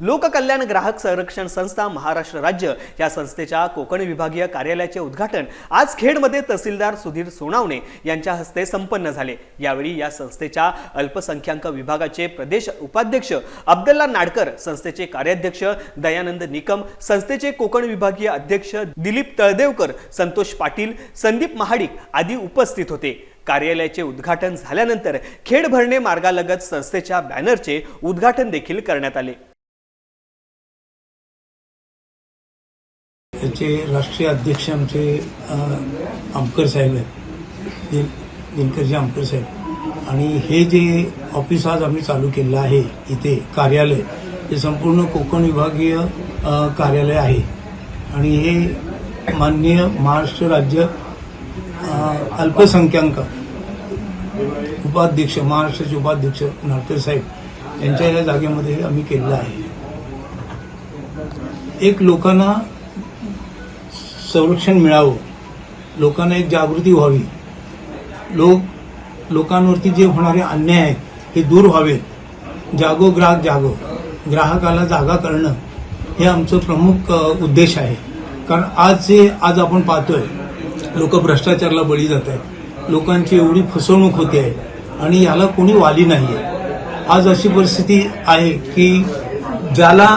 लोककल्याण ग्राहक संरक्षण संस्था महाराष्ट्र राज्य या संस्थेच्या कोकण विभागीय कार्यालयाचे उद्घाटन आज खेडमध्ये तहसीलदार सुधीर सोनावणे यांच्या हस्ते संपन्न झाले. यावेळी या संस्थेच्या अल्पसंख्याक विभागाचे प्रदेश उपाध्यक्ष अब्दल्ला नाडकर संस्थेचे कार्याध्यक्ष दयानंद निकम संस्थेचे कोकण विभागीय अध्यक्ष दिलीप तळदेवकर संतोष पाटील संदीप महाडिक आदी उपस्थित होते. कार्यालयाचे उद्घाटन झाल्यानंतर खेड भरणे मार्गालगत संस्थेच्या बॅनरचे उद्घाटन देखील करण्यात आले. त्याचे राष्ट्रीय अध्यक्ष आमचे आमकर साहेब आहेत. दिन दिनकरजी आमकर साहेब. आणि हे जे ऑफिस आज आम्ही चालू केलं आहे इथे कार्यालय हे संपूर्ण कोकण विभागीय कार्यालय आहे. आणि हे माननीय महाराष्ट्र राज्य अल्पसंख्याक उपाध्यक्ष महाराष्ट्राचे उपाध्यक्ष नाडकर साहेब यांच्या या जागेमध्ये आम्ही केलेलं आहे. एक लोकांना संरक्षण मिळावं. लोकांना एक जागृती व्हावी. लोक लोकांवरती जे होणारे अन्याय आहेत हे दूर व्हावेत. जागो ग्राहक जागो. ग्राहकाला जागा करणं हे आमचं प्रमुख उद्देश आहे. कारण आज जे आज आपण पाहतोय लोक भ्रष्टाचाराला बळी जात आहेत लोकांची एवढी फसवणूक होते आहे आणि याला कोणी वाली नाही आहे आज अशी परिस्थिती आहे की ज्याला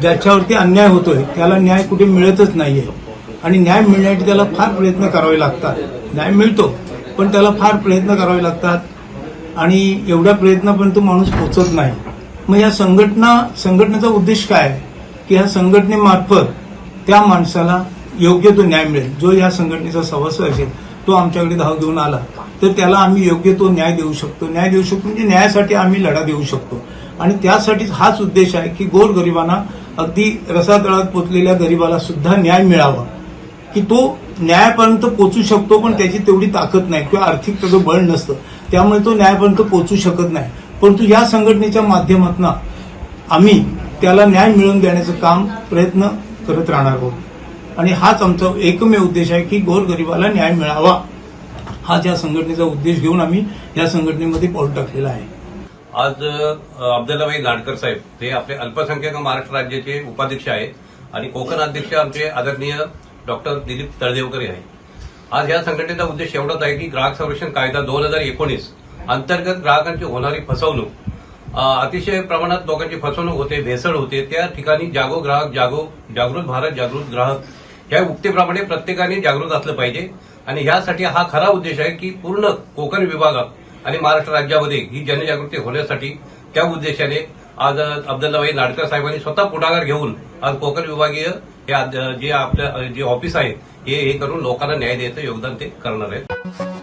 ज्याच्यावरती अन्याय होतोय त्याला न्याय कुठे मिळतच नाही आहे आणि न्याय मिळण्यासाठी त्याला फार प्रयत्न करावे लागतात. न्याय मिळतो पण त्याला फार प्रयत्न करावे लागतात. आणि एवढ्या प्रयत्नापर्यंत माणूस पोचत नाही. मग या संघटना संघटनेचा उद्देश काय? आहे की ह्या संघटनेमार्फत त्या माणसाला योग्य तो न्याय मिळेल. जो या संघटनेचा सभासद असेल तो आमच्याकडे धाव घेऊन आला तर त्याला आम्ही योग्य तो न्याय देऊ शकतो. न्याय देऊ शकतो म्हणजे न्यायासाठी आम्ही लढा देऊ शकतो. आणि त्यासाठीच हाच उद्देश आहे की गोरगरिबांना अगदी रसातळात पोचलेल्या गरिबाला सुद्धा न्याय मिळावा. की तो न्यायापर्यंत पोचू शकतो पण त्याची तेवढी ताकद नाही किंवा आर्थिक त्याचं बळ नसतं. त्यामुळे तो न्यायापर्यंत पोचू शकत नाही. परंतु या संघटनेच्या माध्यमातून आम्ही त्याला न्याय मिळवून देण्याचं काम प्रयत्न करत राहणार आहोत. आणि हाच आमचा एकमेव उद्देश आहे की गोरगरिबाला न्याय मिळावा. हा ज्या संघटनेचा उद्देश घेऊन आम्ही या संघटनेमध्ये पाऊल टाकलेला आहे. आज अ, अब्दुल्लाभाई लाडकर साहेब ते आपले अल्पसंख्याक महाराष्ट्र राज्याचे उपाध्यक्ष आहेत. आणि कोकण अध्यक्ष आमचे आदरणीय डॉक्टर दिलीप तळदेवकर आहे आज या संघटनेचा उद्देश एवढाच आहे की ग्राहक संरक्षण कायदा दोन हजार एकोणीस अंतर्गत ग्राहकांची होणारी फसवणूक अतिशय प्रमाणात लोकांची फसवणूक होते भेसळ होते. त्या ठिकाणी जागो ग्राहक जागो जागृत भारत जागृत ग्राहक या उक्तीप्रमाणे प्रत्येकाने जागृत असलं पाहिजे. आणि ह्यासाठी हा खरा उद्देश आहे की पूर्ण कोकण विभागात आणि महाराष्ट्र राज्यामध्ये ही जनजागृती होण्यासाठी त्या उद्देशाने आज अब्दुल्लाभाई नाडकर साहेबांनी स्वतः पुढाकार घेऊन आज कोकण विभागीय हे जे आपल्या जे ऑफिस आहे हे हे करून लोकांना न्याय द्यायचं योगदान ते करणार आहेत.